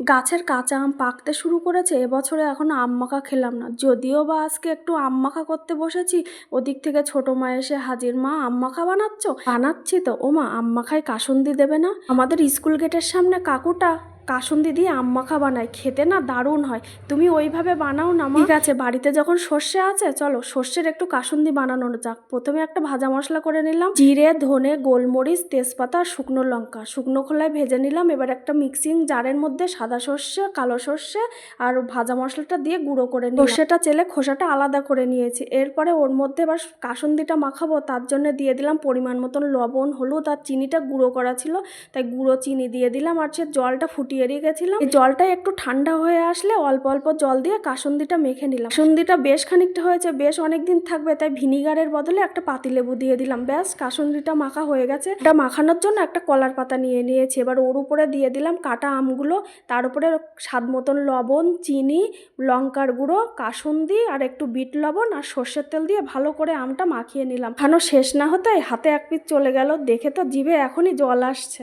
গাছের কাঁচা আম পাকতে শুরু করেছে, এবছরে এখনও আম মাখা খেলাম না। যদিও বা আজকে একটু আম মাখা করতে বসেছি, ওদিক থেকে ছোট মা এসে হাজির, মা, আম মাখা বানাচ্ছ? বানাচ্ছি তো। ও মা, আম মাখায় কাসুন্দি দেবে না? আমাদের স্কুল গেটের সামনে কাকুটা। কাসুন্দি দিয়ে আম মাখা বানায় খেতে না দারুণ হয়। তুমি ওইভাবে বানাও না। ঠিক আছে। বাড়িতে যখন সর্ষে আছে চলো সর্ষের একটু কাসুন্দি বানানো যাক। প্রথমে একটা ভাজা মশলা করে নিলাম। জিরে ধনে গোলমরিচ তেজপাতা আর শুকনো লঙ্কা। শুকনো খোলায় ভেজে নিলাম। এবার একটা মিক্সিং জারের মধ্যে সাদা সর্ষে কালো সর্ষে আর ভাজা মশলাটা দিয়ে গুঁড়ো করে নিই সর্ষেটা চেলে খোসাটা আলাদা করে নিয়েছি। এরপরে ওর মধ্যে এবার কাসুন্দিটা মাখাবো। তার জন্য দিয়ে দিলাম পরিমাণ মতন লবণ হলুদ আর চিনিটা গুঁড়ো করা ছিল। তাই গুঁড়ো চিনি দিয়ে দিলাম। আর সে জলটা ফুটিয়ে রেখেছিলাম এই জলটা একটু ঠান্ডা হয়ে আসলে অল্প অল্প জল দিয়ে কাসুন্দিটা মেখে নিলাম। কাসুন্দিটা বেশ খানিকটা হয়েছে, বেশ অনেক দিন থাকবে, তাই ভিনিগারের বদলে একটা পাতিলেবু দিয়ে দিলাম। ব্যাস, কাসুন্দিটা মাখা হয়ে গেছে। এটা মাখানোর জন্য একটা কলার পাতা নিয়ে নিয়েছি। এবার ওর উপরে দিয়ে দিলাম কাটা আমগুলো। তার উপরে স্বাদ মতন লবণ, চিনি, লঙ্কার গুঁড়ো, কাসুন্দি আর একটু বিট লবণ আর সর্ষের তেল দিয়ে ভালো করে আমটা মাখিয়ে নিলাম। খানো শেষ না হতে হাতে এক পিস চলে গেল। দেখে তো জিভে এখনই জল আসছে।